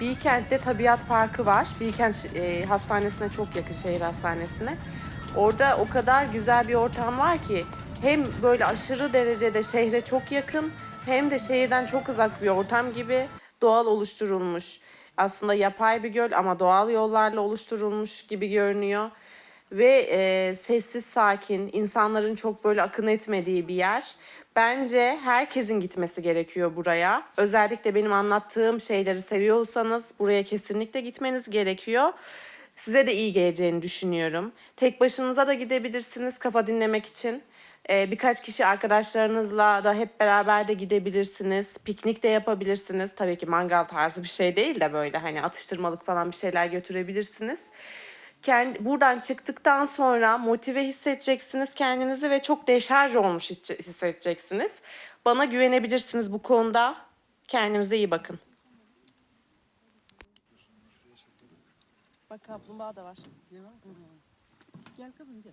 Bilkent'te Tabiat Parkı var. Bilkent e, hastanesine çok yakın şehir hastanesine. Orada o kadar güzel bir ortam var ki hem böyle aşırı derecede şehre çok yakın hem de şehirden çok uzak bir ortam gibi doğal oluşturulmuş. Aslında yapay bir göl ama doğal yollarla oluşturulmuş gibi görünüyor. Ve e, sessiz sakin, insanların çok böyle akın etmediği bir yer. Bence herkesin gitmesi gerekiyor buraya. Özellikle benim anlattığım şeyleri seviyorsanız buraya kesinlikle gitmeniz gerekiyor. Size de iyi geleceğini düşünüyorum. Tek başınıza da gidebilirsiniz kafa dinlemek için. Ee, birkaç kişi arkadaşlarınızla da hep beraber de gidebilirsiniz. Piknik de yapabilirsiniz. Tabii ki mangal tarzı bir şey değil de böyle hani atıştırmalık falan bir şeyler götürebilirsiniz. Kendi, buradan çıktıktan sonra motive hissedeceksiniz kendinizi ve çok deşarj olmuş hisse- hissedeceksiniz. Bana güvenebilirsiniz bu konuda. Kendinize iyi bakın. Bak kaplumbağa da var. Gel kızım gel.